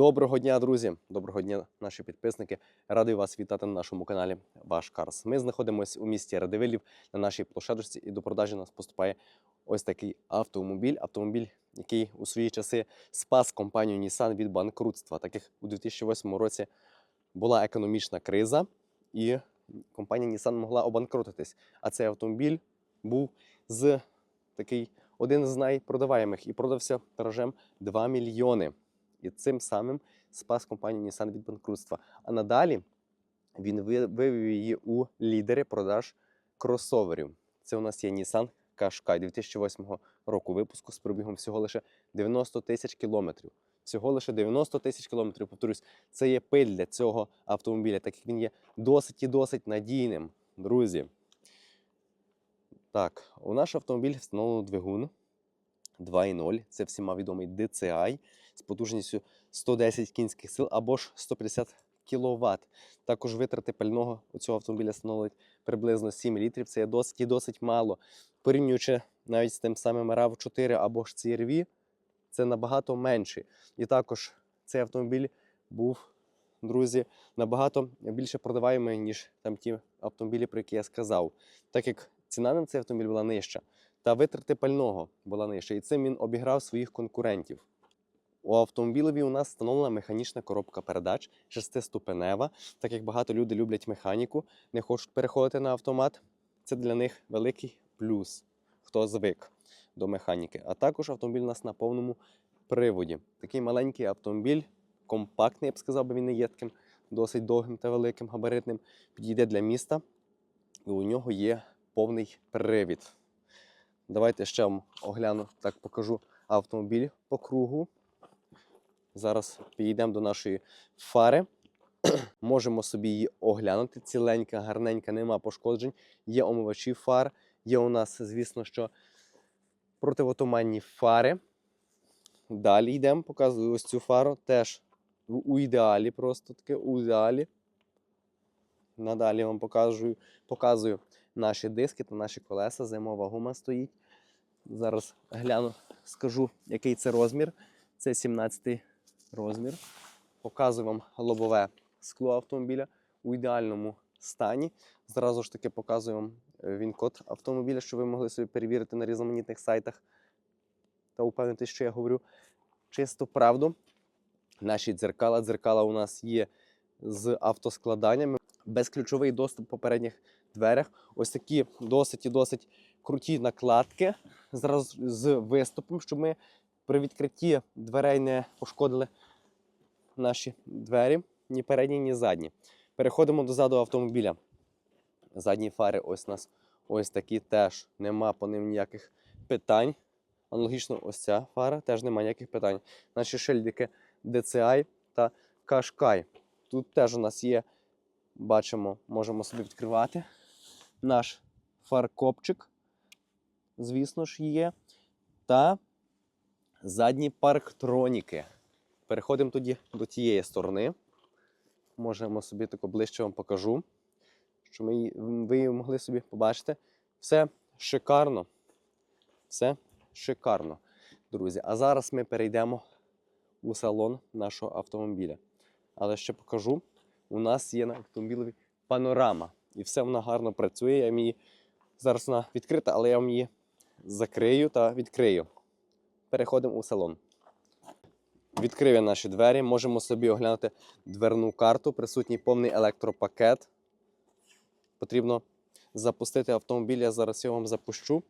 Доброго дня, друзі! Доброго дня, наші підписники. Радий вас вітати на нашому каналі Ваш Карс. Ми знаходимося у місті Радивилів на нашій площадочці, і до продажі нас поступає ось такий автомобіль. Автомобіль, який у свої часи спас компанію Nissan від банкрутства. Так як у 2008 році була економічна криза, і компанія Nissan могла обанкротитись. А цей автомобіль був з такий один з найпродаваємих і продався тиражем 2 мільйони. І цим самим спас компанію Nissan від банкрутства. А надалі він вивів її у лідери продаж кросоверів. Це у нас є Nissan Qashqai 2008 року випуску з пробігом всього лише 90 тисяч кілометрів. Всього лише 90 тисяч кілометрів. Повторюсь, це є пиль для цього автомобіля, так як він є досить і досить надійним, друзі. Так, у наш автомобіль встановлено двигун 2.0. Це всіма відомий DCI з потужністю 110 кінських сил або ж 150 кВт. Також витрати пального у цього автомобіля становлять приблизно 7 літрів. Це є досить і досить мало. Порівнюючи навіть з тим самим rav 4 або ж CR-V, це набагато менше. І також цей автомобіль був, друзі, набагато більше продаваємий, ніж там ті автомобілі, про які я сказав. Так як ціна на цей автомобіль була нижча, та витрати пального була нижча. І цим він обіграв своїх конкурентів. У автомобілеві у нас встановлена механічна коробка передач, шестиступенева, так як багато людей люблять механіку, не хочуть переходити на автомат. Це для них великий плюс, хто звик до механіки. А також автомобіль у нас на повному приводі. Такий маленький автомобіль, компактний, я б сказав, бо він не є таким досить довгим та великим, габаритним. Підійде для міста, і у нього є повний привід. Давайте ще вам огляну, так покажу автомобіль по кругу. Зараз підійдемо до нашої фари. Можемо собі її оглянути. Ціленька, гарненька, нема пошкоджень. Є омивачі фар. Є у нас, звісно, що противотуманні фари. Далі йдемо, показую ось цю фару. Теж у ідеалі, просто таке у ідеалі. Надалі вам показую, показую наші диски та наші колеса. Зимова гума стоїть. Зараз гляну, скажу, який це розмір. Це 17 розмір. Показую вам лобове скло автомобіля у ідеальному стані. Зразу ж таки показую вам е, він-код автомобіля, щоб ви могли собі перевірити на різноманітних сайтах та упевнитися, що я говорю чисту правду. Наші дзеркала. Дзеркала у нас є з автоскладаннями. Безключовий доступ по передніх дверях. Ось такі досить і досить круті накладки зразу з виступом, щоб ми при відкритті дверей не пошкодили наші двері, ні передні, ні задні. Переходимо до заду автомобіля. Задні фари ось у нас ось такі теж нема по ним ніяких питань. Аналогічно, ось ця фара теж немає ніяких питань. Наші шильдики DCI та Qashqai. Тут теж у нас є, бачимо, можемо собі відкривати. Наш фаркопчик, звісно ж, є. Та задні парктроніки. Переходимо тоді до тієї сторони. Можемо собі тако ближче вам покажу, щоб ми, ви її могли собі побачити. Все шикарно. Все шикарно, друзі. А зараз ми перейдемо у салон нашого автомобіля. Але ще покажу: у нас є на автомобілі панорама. І все вона гарно працює. Я її зараз вона відкрита, але я вам її закрию та відкрию. Переходимо у салон. Відкрив я наші двері. Можемо собі оглянути дверну карту, присутній повний електропакет. Потрібно запустити автомобіль. Я зараз його вам запущу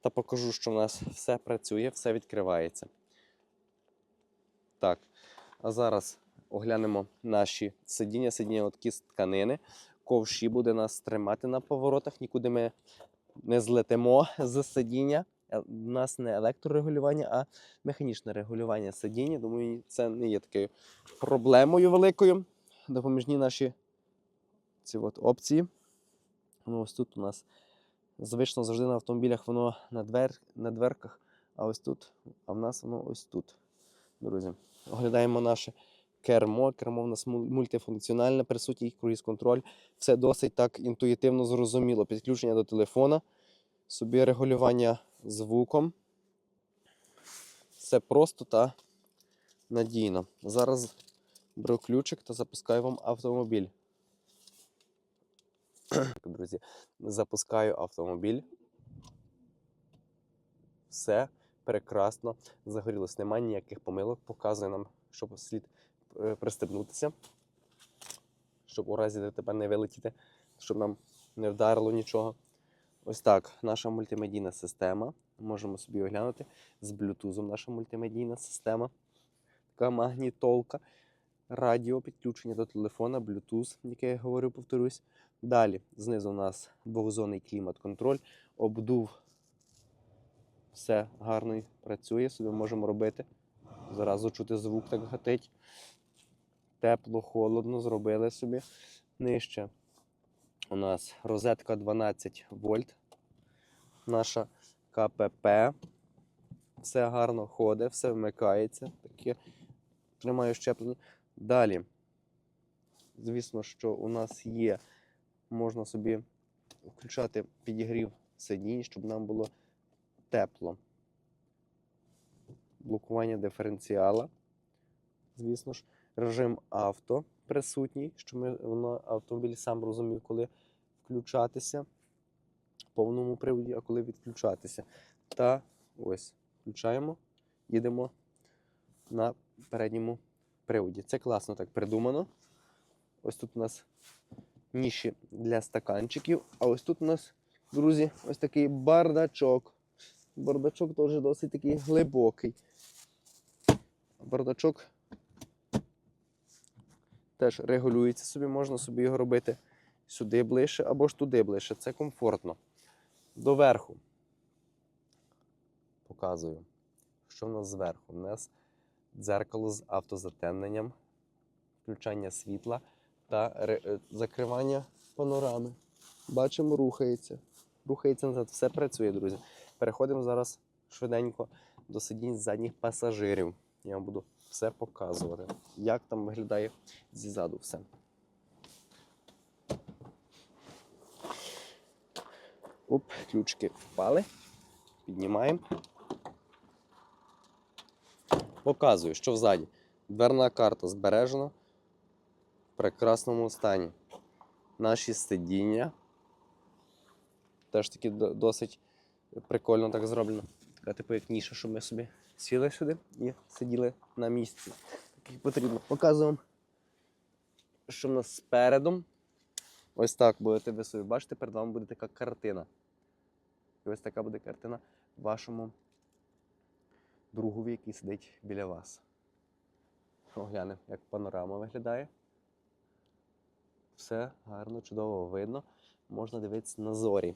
та покажу, що в нас все працює, все відкривається. Так, а зараз оглянемо наші сидіння. Сидіння от такі з тканини. Ковші буде нас тримати на поворотах, нікуди ми не злетимо з сидіння. Е, У нас не електрорегулювання, а механічне регулювання сидіння. Думаю, це не є такою проблемою великою. Допоміжні наші ці от опції. Ну, ось тут у нас звично завжди на автомобілях воно на, двер, на дверках, а ось тут, а в нас воно ось тут. Друзі, оглядаємо наше кермо. Кермо в нас мультифункціональне, присутній круїз-контроль. Все досить так інтуїтивно зрозуміло. Підключення до телефона, собі регулювання звуком. Все просто та надійно. Зараз Беру ключик та запускаю вам автомобіль. Друзі, запускаю автомобіль. Все прекрасно загорілось. Немає ніяких помилок. Показує нам, щоб слід е, пристебнутися, щоб у разі ДТП не вилетіти, щоб нам не вдарило нічого. Ось так, наша мультимедійна система. Можемо собі оглянути з блютузом наша мультимедійна система. Така магнітолка, радіо, підключення до телефона, блютуз, яке я говорю, повторюсь. Далі знизу у нас двохзонний клімат-контроль, обдув. Все гарно працює, собі можемо робити. Зразу чути звук так гатить. Тепло, холодно зробили собі. Нижче у нас розетка 12 вольт. Наша КПП. Все гарно ходить, все вмикається. Таке тримаю щеплення. Далі, звісно, що у нас є, можна собі включати підігрів сидінь, щоб нам було тепло. Блокування диференціала. Звісно ж, режим авто присутній, що ми, воно, автомобіль сам розумів, коли включатися в повному приводі, а коли відключатися. Та ось включаємо, їдемо на передньому приводі. Це класно так придумано. Ось тут у нас ніші для стаканчиків, а ось тут у нас, друзі, ось такий бардачок. Бардачок теж досить такий глибокий. Бардачок теж регулюється собі, можна собі його робити сюди ближче або ж туди ближче. Це комфортно. Доверху показую, що в нас зверху. У нас дзеркало з автозатемненням, включання світла та е, закривання панорами. Бачимо, рухається. Рухається назад. Все працює, друзі. Переходимо зараз швиденько до сидінь задніх пасажирів. Я вам буду все показувати, як там виглядає ззаду все. Оп, ключики впали. Піднімаємо. Показую, що взаді. Дверна карта збережена в прекрасному стані. Наші сидіння. Теж таки досить прикольно так зроблено. Така типу як ніша, щоб ми собі сіли сюди і сиділи на місці. Так як потрібно. Показуємо, що в нас спереду. Ось так будете ви собі бачите, перед вами буде така картина. І ось така буде картина вашому другові, який сидить біля вас. Оглянемо, як панорама виглядає. Все гарно, чудово видно. Можна дивитися на зорі.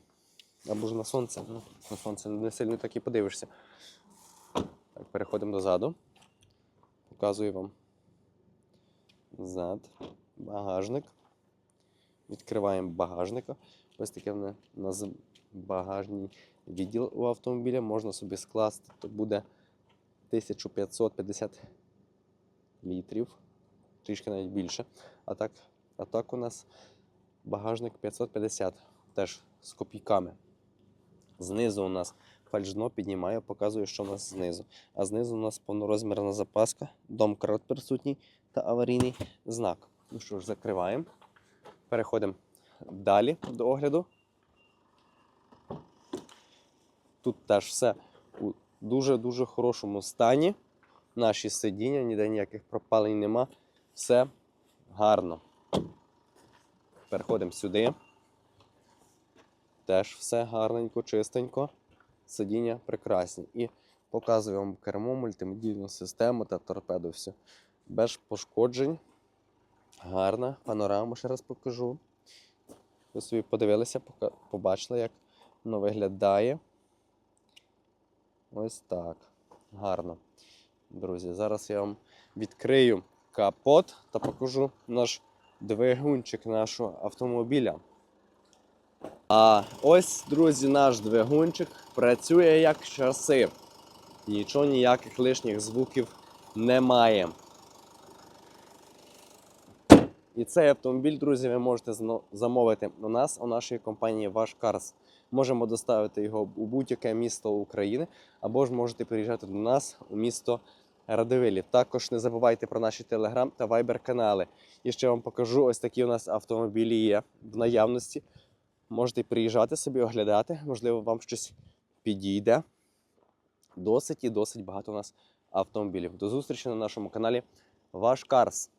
Або ж на сонце. Ну, на сонце не сильно так і подивишся. Так, переходимо дозаду. Показую вам зад, багажник. Відкриваємо багажника. Ось таке в нас багажний відділ у автомобіля. Можна собі скласти, то буде 1550 літрів, трішки навіть більше. А так, а так у нас багажник 550, теж з копійками. Знизу у нас фальшдно піднімаю, показую, що у нас знизу. А знизу у нас повнорозмірна запаска, домкрат присутній та аварійний знак. Ну що ж, закриваємо. Переходимо далі до огляду. Тут теж все у дуже-дуже хорошому стані. Наші сидіння, ніде ніяких пропалень нема. Все гарно. Переходимо сюди. Теж все гарненько, чистенько. Сидіння прекрасні. І показую вам кермо, мультимедійну систему та торпеду. Все. Без пошкоджень. Гарна панорама, ще раз покажу. Ви собі подивилися, побачили, як воно виглядає. Ось так. Гарно. Друзі, зараз я вам відкрию капот та покажу наш двигунчик нашого автомобіля. А ось, друзі, наш двигунчик працює як часи. Нічого, ніяких лишніх звуків немає. І цей автомобіль, друзі, ви можете замовити у нас, у нашій компанії Ваш Карс. Можемо доставити його у будь-яке місто України, або ж можете приїжджати до нас у місто Радивилів. Також не забувайте про наші телеграм та вайбер канали. І ще вам покажу ось такі у нас автомобілі є в наявності. Можете приїжджати собі, оглядати, можливо, вам щось підійде. Досить і досить багато у нас автомобілів. До зустрічі на нашому каналі Ваш Карс.